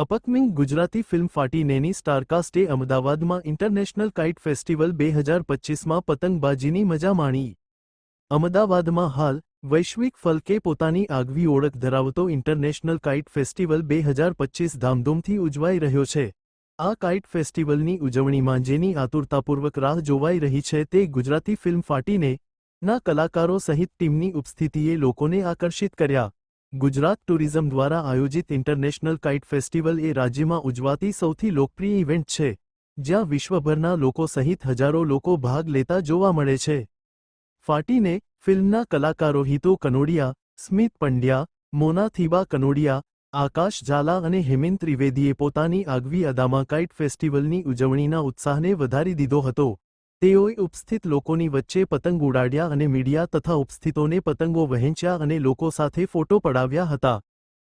Upcoming Gujarati film ફાટીનેની સ્ટારકાસ્ટે અમદાવાદમાં ઇન્ટરનેશનલ કાઇટ ફેસ્ટિવલ બે હજાર પચીસમાં પતંગબાજીની મજા માણી. અમદાવાદમાં હાલ, વૈશ્વિક ફલકે પોતાની આગવી ઓળખ ધરાવતો ઇન્ટરનેશનલ કાઇટ ફેસ્ટિવલ બે હજાર પચીસ ધામધૂમથી ઉજવાઈ રહ્યો છે. આ કાઇટ ફેસ્ટિવલની ઉજવણીમાં જેની આતુરતાપૂર્વક રાહ જોવાઈ રહી છે તે ગુજરાતી ફિલ્મ ફાટીને, ના કલાકારો સહિત ટીમની ઉપસ્થિતિએ લોકોને આકર્ષિત કર્યા. ગુજરાત ટુરિઝમ દ્વારા આયોજિત ઇન્ટરનેશનલ કાઇટ ફેસ્ટિવલ એ રાજ્યમાં ઉજવાતી સૌથી લોકપ્રિય ઇવેન્ટ છે, જ્યાં વિશ્વભરના લોકો સહિત હજારો લોકો ભાગ લેતા જોવા મળે છે. ફાટીને ફિલ્મના કલાકારો હિતો કનોડિયા, સ્મિત પંડ્યા, મોના થીબા કનોડિયા, આકાશ ઝાલા અને હેમંત ત્રિવેદીએ પોતાની આગવી અદામાં કાઇટ ફેસ્ટિવલની ઉજવણીના ઉત્સાહને વધારી દીધો હતો. તેઓએ ઉપસ્થિત લોકોની વચ્ચે પતંગ ઉડાડ્યા અને મીડિયા તથા ઉપસ્થિતોને પતંગો વહેંચ્યા અને લોકો સાથે ફોટો પડાવ્યા હતા.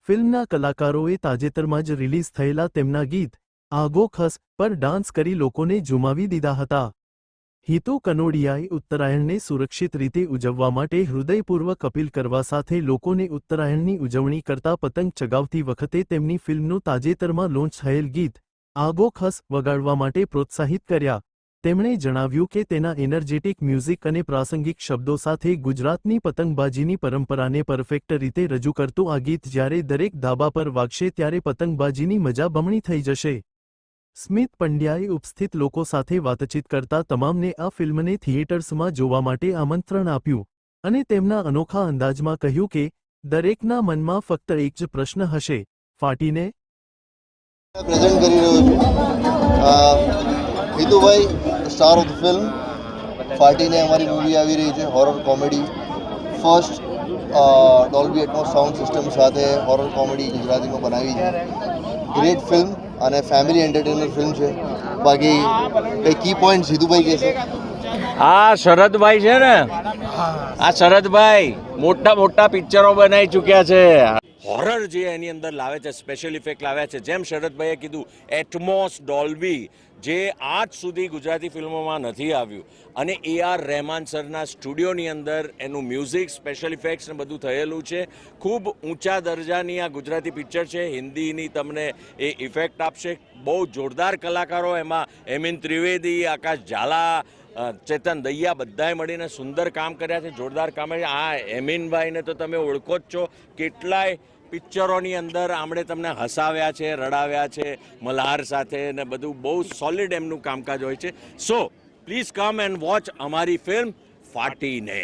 ફિલ્મના કલાકારોએ તાજેતરમાં જ રિલીઝ થયેલા તેમના ગીત, આગો ખસ પર ડાન્સ કરી લોકોને ઝુમાવી દીધા હતા. હિતુ કનોડિયાએ ઉત્તરાયણને સુરક્ષિત રીતે ઉજવવા માટે હૃદયપૂર્વક અપીલ કરવા સાથે લોકોને ઉત્તરાયણની ઉજવણી કરતા પતંગ ચગાવતી વખતે તેમની ફિલ્મનું તાજેતરમાં લોન્ચ થયેલ ગીત, આગો ખસ વગાડવા માટે પ્રોત્સાહિત કર્યા. તેમણે જણાવ્યું કે તેના એનર્જેટિક મ્યુઝિક અને પ્રાસંગિક શબ્દો સાથે ગુજરાતની પતંગબાજીની પરંપરાને પરફેક્ટ રીતે રજૂ કરતું આ ગીત જ્યારે દરેક ધાબા પર વાગશે ત્યારે પતંગબાજીની મજા બમણી થઈ જશે. સ્મિત પંડ્યાએ ઉપસ્થિત લોકો સાથે વાતચીત કરતા તમામને આ ફિલ્મને થિયેટર્સમાં જોવા માટે આમંત્રણ આપ્યું અને તેમના અનોખા અંદાજમાં કહ્યું કે, દરેકના મનમાં ફક્ત એક જ પ્રશ્ન હશે, ફાટીને? પ્રેઝન્ટ કરી રહ્યો છું. Hitubhai star of the film Faatine અમારી મૂવી આવી રહી છે horror comedy first Dolby Atmos sound system સાથે હોરર કોમેડી ગુજરાતીમાં બનાવી છે. ગ્રેટ ફિલ્મ અને ફેમિલી એન્ટરટેનર ફિલ્મ છે. બાકી કંઈ કી પોઈન્ટ હિતુભાઈ કહેશે આ શરદભાઈ છે ને? આ શરદભાઈ મોટા મોટા પિક્ચરો બનાવી ચૂક્યા છે. હોરર જે એની અંદર લાવે છે સ્પેશિયલ ઇફેક્ટ લાવ્યા છે, જેમ શરદભાઈએ કીધું એટમોસ ડોલ્બી જે આજ સુધી ગુજરાતી ફિલ્મોમાં નથી આવ્યું. અને એ આર રહેમાન સરના સ્ટુડિયોની અંદર એનું મ્યુઝિક સ્પેશિયલ ઇફેક્ટ્સ ને બધું થયેલું છે. ખૂબ ઊંચા દરજાની આ ગુજરાતી પિક્ચર છે. હિન્દીની તમને એ ઇફેક્ટ આપશે. બહુ જોરદાર કલાકારો એમાં, એમિન ત્રિવેદી, આકાશ ઝાલા ચેતન દૈયા બધાએ મળીને સુંદર કામ કર્યા છે, જોરદાર કામ આ એમીનભાઈને તો તમે ઓળખો જ છો. કેટલાય પિક્ચરોની અંદર આમણે તમને હસાવ્યા છે, રડાવ્યા છે, મલ્હાર સાથે ને બધું બહુ સોલિડ એમનું કામકાજ હોય છે. So please come and watch અમારી ફિલ્મ ફાટીને